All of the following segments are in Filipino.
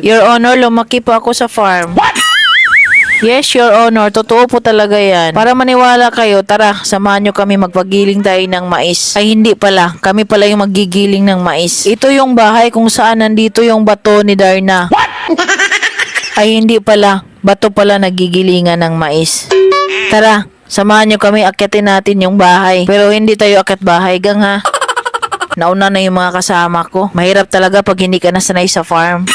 Your Honor, lumaki po ako sa farm. Yes, Your Honor. Totoo po talaga yan. Para maniwala kayo, tara, samahan nyo kami magpagiling tayo ng mais. Ay, hindi pala. Kami pala yung magigiling ng mais. Ito yung bahay kung saan nandito yung bato ni Darna. Ay, hindi pala. Bato pala nagigilingan ng mais. Tara, samahan nyo kami, akyatin natin yung bahay. Pero hindi tayo akyat bahay, gang ha. Nauna na yung mga kasama ko. Mahirap talaga pag hindi ka nasanay sa farm.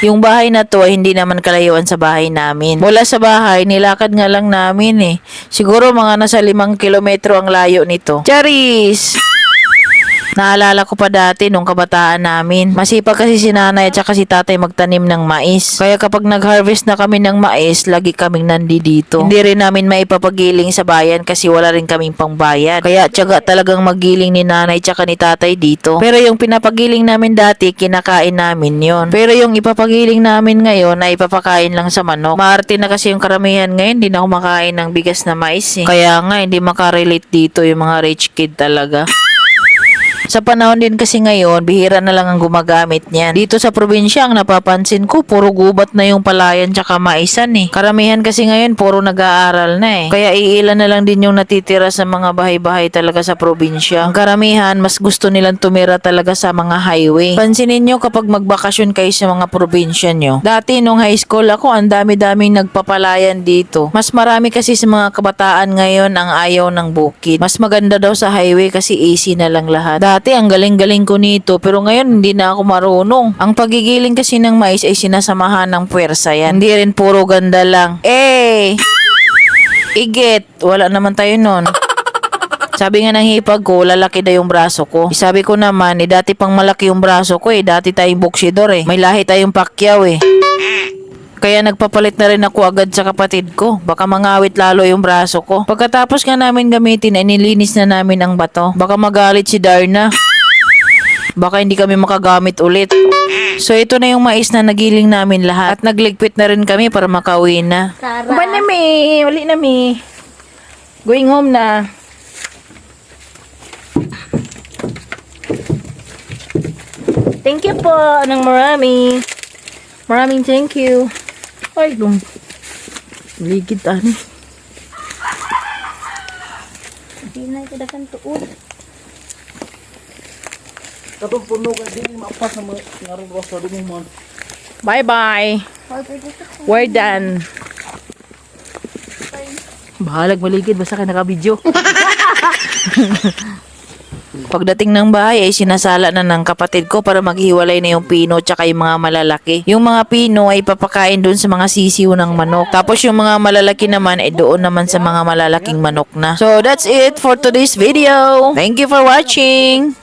Yung bahay na to ay hindi naman kalayuan sa bahay namin. Mula sa bahay, nilakad nga lang namin eh. Siguro mga nasa limang kilometro ang layo nito. Charis! Naalala ko pa dati nung kabataan namin. Masipag kasi si nanay at saka si tatay magtanim ng mais. Kaya kapag nag-harvest na kami ng mais, lagi kaming nandito. Hindi rin namin maipapagiling sa bayan kasi wala rin kaming pangbayad. Kaya tiyaga talagang magiling ni nanay at saka ni tatay dito. Pero yung pinapagiling namin dati, kinakain namin yon. Pero yung ipapagiling namin ngayon ay ipapakain lang sa manok. Maarte na kasi yung karamihan ngayon, hindi na kumakain ng bigas na mais eh. Kaya nga, hindi makarelate dito yung mga rich kid talaga. Sa panahon din kasi ngayon, bihira na lang ang gumagamit niyan. Dito sa probinsya, ang napapansin ko, puro gubat na yung palayan tsaka maisan eh. Karamihan kasi ngayon, puro nag-aaral na eh. Kaya iilan na lang din yung natitira sa mga bahay-bahay talaga sa probinsya. Ang karamihan, mas gusto nilang tumira talaga sa mga highway. Pansinin nyo kapag magbakasyon kayo sa mga probinsya nyo. Dati nung high school ako, ang dami-daming nagpapalayan dito. Mas marami kasi sa mga kabataan ngayon ang ayaw ng bukid. Mas maganda daw sa highway kasi easy na lang lahat. Dati ang galing-galing ko nito pero ngayon hindi na ako marunong. Ang pagigiling kasi ng mais ay sinasamahan ng puwersa yan. Hindi rin puro ganda lang. Eh! Igit! Wala naman tayo nun. Sabi nga ng hipag ko, lalaki na yung braso ko. Sabi ko naman, eh dati pang malaki yung braso ko eh. Dati tayong boksidor eh. May lahi tayong pakyaw eh. Kaya nagpapalit na rin ako agad sa kapatid ko. Baka mangawit lalo yung braso ko. Pagkatapos nga namin gamitin, ay nilinis na namin ang bato. Baka magalit si Darna. Baka hindi kami makagamit ulit. So ito na yung mais na nagiling namin lahat. At nagligpit na rin kami para makauwi na. Ba na mi? Uli na mi. Going home na. Thank you po ng marami. Maraming thank you. Ay, lum. Ligid ani. Hindi na ito dakan tuod. Katong puno ka dili mapas na mga ngarong rosa dumi man. Bye bye. We're done. Bahalag maligid basta ka naka-video. Pagdating ng bahay ay sinasala na ng kapatid ko para maghiwalay na yung pino tsaka yung mga malalaki. Yung mga pino ay papakain doon sa mga sisiw ng manok. Tapos yung mga malalaki naman ay doon naman sa mga malalaking manok na. So that's it for today's video. Thank you for watching.